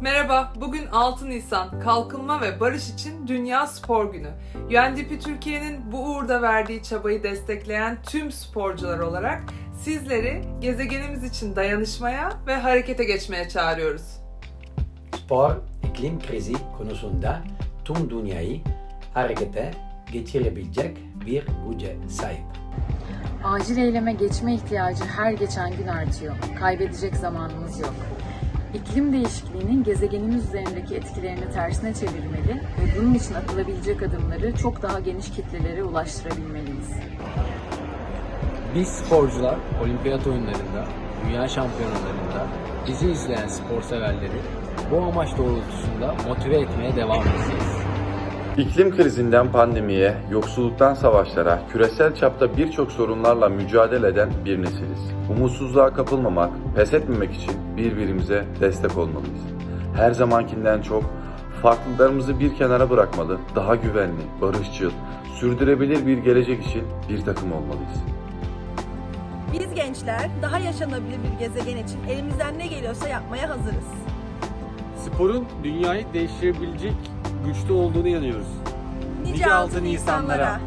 Merhaba, bugün 6 Nisan Kalkınma ve Barış için Dünya Spor Günü. UNDP Türkiye'nin bu uğurda verdiği çabayı destekleyen tüm sporcular olarak sizleri gezegenimiz için dayanışmaya ve harekete geçmeye çağırıyoruz. Spor, iklim krizi konusunda tüm dünyayı harekete geçirebilecek bir güce sahip. Acil eyleme geçme ihtiyacı her geçen gün artıyor. Kaybedecek zamanımız yok. İklim değişikliğinin gezegenimiz üzerindeki etkilerini tersine çevirmeli ve bunun için atılabilecek adımları çok daha geniş kitlelere ulaştırabilmeliyiz. Biz sporcular olimpiyat oyunlarında, dünya şampiyonalarında bizi izleyen spor severleri bu amaç doğrultusunda motive etmeye devam edeceğiz. İklim krizinden pandemiye, yoksulluktan savaşlara, küresel çapta birçok sorunlarla mücadele eden bir nesiliz. Umutsuzluğa kapılmamak, pes etmemek için birbirimize destek olmalıyız. Her zamankinden çok farklılarımızı bir kenara bırakmalı, daha güvenli, barışçıl, sürdürebilir bir gelecek için bir takım olmalıyız. Biz gençler daha yaşanabilir bir gezegen için elimizden ne geliyorsa yapmaya hazırız. Sporun dünyayı değiştirebilecek güçte olduğunu inanıyoruz. Nice altın insanlara.